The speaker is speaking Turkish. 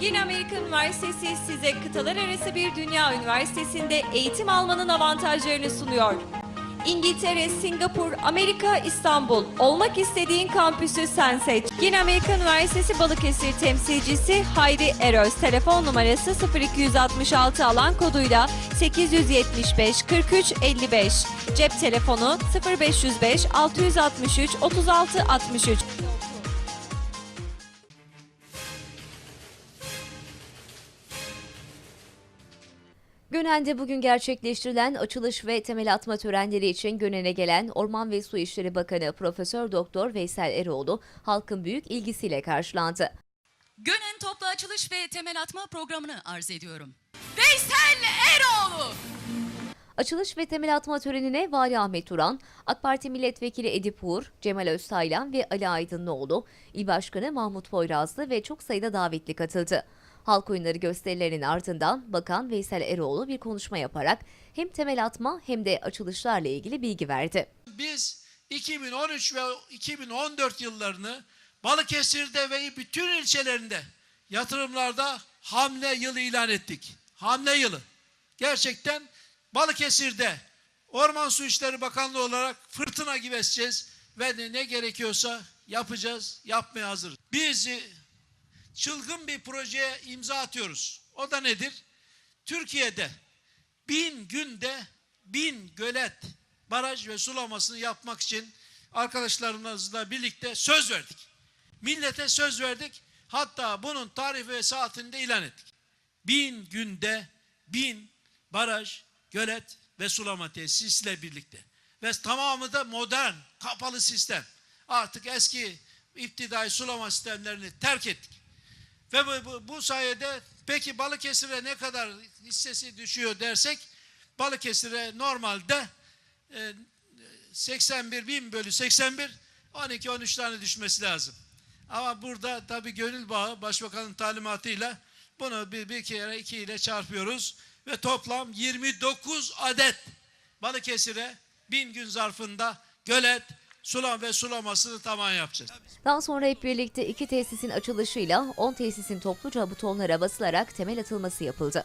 Yeni Amerika Üniversitesi size kıtalar arası bir dünya üniversitesinde eğitim almanın avantajlarını sunuyor. İngiltere, Singapur, Amerika, İstanbul. Olmak istediğin kampüsü sen seç. Yeni Amerika Üniversitesi Balıkesir temsilcisi Hayri Eröz. Telefon numarası 0266 alan koduyla 875 43 55. Cep telefonu 0505 663 36 63. Gönen'de bugün gerçekleştirilen açılış ve temel atma törenleri için Gönen'e gelen Orman ve Su İşleri Bakanı Profesör Doktor Veysel Eroğlu halkın büyük ilgisiyle karşılandı. Gönen Toplu Açılış ve Temel Atma programını arz ediyorum. Veysel Eroğlu! Açılış ve temel atma törenine Vali Ahmet Turan, AK Parti Milletvekili Edip Uğur, Cemal Öztaylan ve Ali Aydınlıoğlu, İl Başkanı Mahmut Poyrazlı ve çok sayıda davetli katıldı. Halk oyunları gösterilerinin ardından Bakan Veysel Eroğlu bir konuşma yaparak hem temel atma hem de açılışlarla ilgili bilgi verdi. Biz 2013 ve 2014 yıllarını Balıkesir'de ve bütün ilçelerinde yatırımlarda hamle yılı ilan ettik. Hamle yılı. Gerçekten Balıkesir'de Orman Su İşleri Bakanlığı olarak fırtına gibi eseceğiz ve ne gerekiyorsa yapacağız, yapmaya hazırız. Biz çılgın bir projeye imza atıyoruz. O da nedir? Türkiye'de bin günde bin gölet, baraj ve sulamasını yapmak için arkadaşlarımızla birlikte söz verdik. Millete söz verdik. Hatta bunun tarifi ve saatini de ilan ettik. Bin günde bin baraj, gölet ve sulama tesisiyle birlikte. Ve tamamı da modern, kapalı sistem. Artık eski iptidai sulama sistemlerini terk ettik. Ve bu, bu, sayede peki Balıkesir'e ne kadar hissesi düşüyor dersek Balıkesir'e normalde e, 81 bin bölü 81 12-13 tane düşmesi lazım. Ama burada tabii gönül bağı başbakanın talimatıyla bunu bir, bir kere iki ile çarpıyoruz ve toplam 29 adet Balıkesir'e bin gün zarfında gölet, sulam ve sulamasını tamam yapacağız. Daha sonra hep birlikte iki tesisin açılışıyla 10 tesisin topluca butonlara basılarak temel atılması yapıldı.